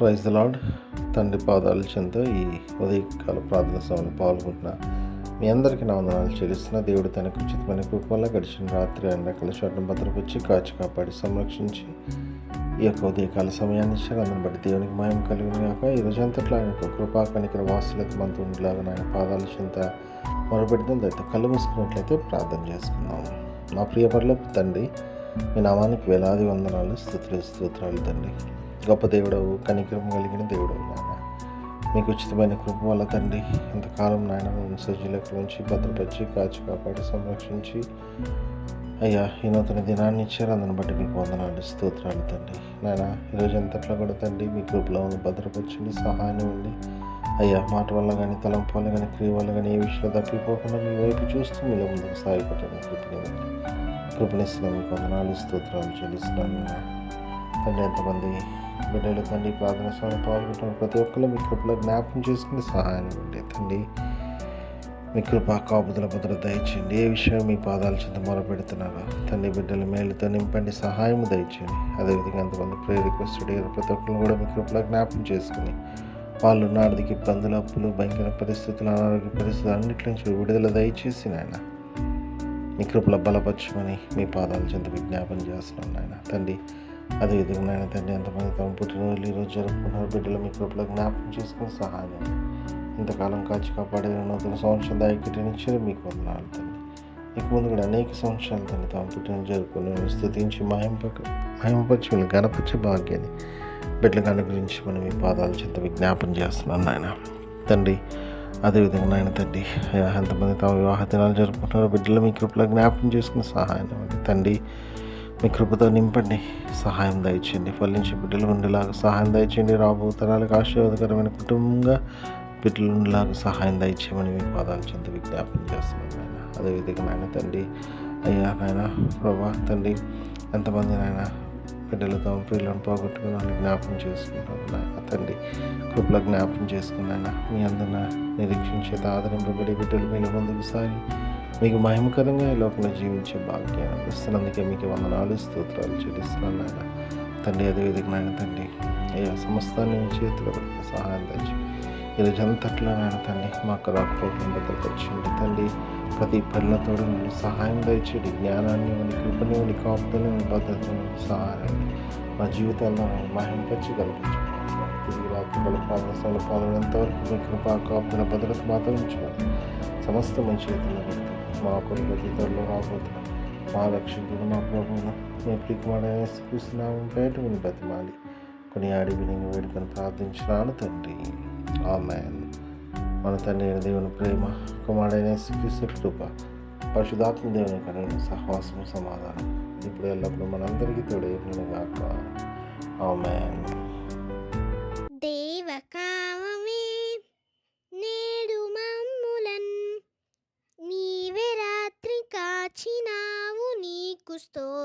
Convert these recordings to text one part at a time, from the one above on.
Praise the lord తండ్రి పాదాల చెంత ఈ ఉదయకాల ప్రార్థన సభలో పాల్గొంటున్న మీ అందరికీ నా వందనాలు చెల్లిస్తున్న. దేవుడు తనకు ఉచితమైన కృప గడిచిన రాత్రి ఎండకల చోటను భద్రపరిచి కాచి కాపాడి సంరక్షించి ఈ యొక్క ఉదయకాల సమయాన్ని ఇచ్చారు. అందుని బట్టి దేవునికి మాయం కలిగిన కాక ఈ రోజంతట్లో ఆయన యొక్క కృపా కనికర వాసులకు మనతో ఉండేలాగా ఆయన పాదాల చెంత మొరపెడుతుంది అయితే కళ్ళు మూసుకున్నట్లయితే ప్రార్థన చేసుకున్నాము నా ప్రియ తండ్రి మీ నామానికి వేలాది వందనాలు స్థుతులు స్తోత్రాలు తండ్రి. గొప్ప దేవుడవు కనికరం కలిగిన దేవుడవు నాయన. మీకు ఉచితమైన కృప వల్ల తండ్రి ఇంతకాలం నాయన నన్ను సజ్జీలకు ఉంచి భద్రపరిచి కాచి కాపాడి సంరక్షించి అయ్యా ఈ నూతన దినాన్ని ఇచ్చారు. అందుని బట్టి మీకు వందనాలు స్తోత్రాలు తండ్రి. నాయన ఈరోజు అంతట్లో కూడా తండ్రి మీ కృపలో ఉంది భద్రపరచండి సహాయం ఉండి అయ్యా మాట వల్ల కానీ తలంపు వల్ల కానీ క్రియ వల్ల కానీ ఏ విషయంలో తప్పిపోకుండా మీ వైపు చూస్తూ మీలో ముందుకు సాగిపోతాను కృపణి కృపణిస్తున్నాను మీకు వందనాలు స్తోత్రాలు చెల్లిస్తున్నాను తండ్రి ఎంతమంది బిడ్డలు తండ్రి ప్రార్థన స్వామి పాల్గొంటున్న ప్రతి ఒక్కరు మీ కృపలో జ్ఞాపకం చేసుకుని సహాయం ఉండే తండ్రి. మీ కృప కాపుదల భద్ర దయచేయండి. ఏ విషయం మీ పాదాల చెంత మొరపెడుతున్నారో తండ్రి బిడ్డల మేలుతో నింపండి సహాయం దయచేయండి. అదేవిధంగా ఎంతమంది ప్రేర్ రిక్వెస్ట్ అడిగారు ప్రతి ఒక్కరు కూడా మీ కృపలో జ్ఞాపకం చేసుకుని వాళ్ళు ఉన్న ఆర్థిక ఇబ్బందులు అప్పులు భయంకర పరిస్థితులు అనారోగ్య పరిస్థితులు అన్నిటి నుంచి విడుదల దయచేసి నాయన మీ కృపలో బలపరచమని మీ పాదాల చెంత విజ్ఞాపన చేస్తున్నాను నాయన. తండ్రి అదేవిధంగా నాయన తండ్రి ఎంతమంది తమ పుట్టినరోజులు ఈరోజు జరుపుకున్నారు బిడ్డలు మీ కృపలో జ్ఞాపకం చేసుకుని సహాయం. ఇంతకాలం కాచి కాపాడే నూతన సంవత్సరం నుంచి మీకు వందనాలు తండ్రి. ఇక ముందు కూడా అనేక సంవత్సరాలు తండ్రి తమ పుట్టిన జరుపుకుని స్థుతించి మహింపక మహింపరిచి వీళ్ళు గణపరిచే భాగ్యాన్ని బిడ్డలకు అనుగ్రహించి మనం మీ పాదాల చెంత విజ్ఞాపన చేస్తున్నాను నాయన. తండ్రి అదేవిధంగా నాయన తండ్రి ఎంతమంది తమ వివాహ దినాలు జరుపుకుంటున్నారో బిడ్డలు మీ కృపలో జ్ఞాపకం చేసుకుని సహాయం తండ్రి మీ కృపతో నింపండి. సహాయం దయచేయండి. ఫలించి బిడ్డలు ఉండేలాగా సహాయం దయచేయండి. రాబో తరాలకు ఆశీర్వాదకరమైన కుటుంబంగా బిడ్డలు ఉండేలాగా సహాయం దయచేయమని మీ పాదాలు చెంత విజ్ఞాపన చేస్తున్నాను నాయన. అదేవిధంగా నాయన తండ్రి అయ్యా నాయన ప్రభా తండ్రి ఎంతమంది నాయన బిడ్డలతో తమ పిల్లలను పోగొట్టుకుని జ్ఞాపకం చేసుకుంటారు నాయన తండ్రి. కృపలో జ్ఞాపకం చేసుకున్నాయన మీ అందరిన నిరీక్షించేత ఆదరింపబడి బిడ్డలు మీరు ముందుకు సాగి మీకు మహిమకరంగా ఈ లోకంలో జీవించే భాగ్యం అందిస్తున్నందుకే మీకు వందనాలు స్తోత్రాలు చెల్లిస్తున్నాను నాయన. తండ్రి అదేవిధంగా నాయన తండ్రి అయ్యా సమస్తాన్ని చేతిలో పెట్టుకుని సహాయం తెచ్చి ఈరోజు అంతట్లో నాయన తండ్రి మాకు రాకపోకలను భద్రపరచండి తండ్రి ప్రతి పనులతోడు నుండి సహాయం దయచేయండి. జ్ఞానాన్ని ఇవ్వండి కృపని ఇవ్వండి కాపుదలని భద్రతని సహాయం మా జీవితాల్లో మహింపచ్చి కల్పించండి తిరిగి రాత్రి బల ప్రార్థనలో పాల్గొనేంత వరకు మీ కృపా కాపుదల భద్రత మాత్రం ఉంచుకోండి సమస్త మంచి చేతుల్లో పెడతాం మా కొరకు అతీతంలో రాబోతున్నాం మా రక్షకుడు మా ప్రభువును మీ ప్రికుమాడైన చూస్తున్నాము పేట విని బతిమాలి కొన్ని ఆడి విని వేడుకొని ప్రార్థించినాను తండ్రి. ఆమెన్. మన తండ్రి అయిన దేవుని ప్రేమ కుమారుడైన శ్రీకృష్ణ కృప పరిశుధాత్మ దేవుని కలిగిన సహవాసము సమాధానం ఇప్పుడు ఎల్లప్పుడూ మనందరికీ తోడేసిన గాక ఆమెన్. దేవకా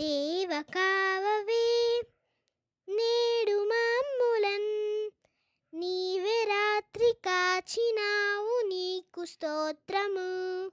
దేవ కావవే నేడు మమ్ములన్. నీవే రాత్రి కాచినావు నీకు స్తోత్రము.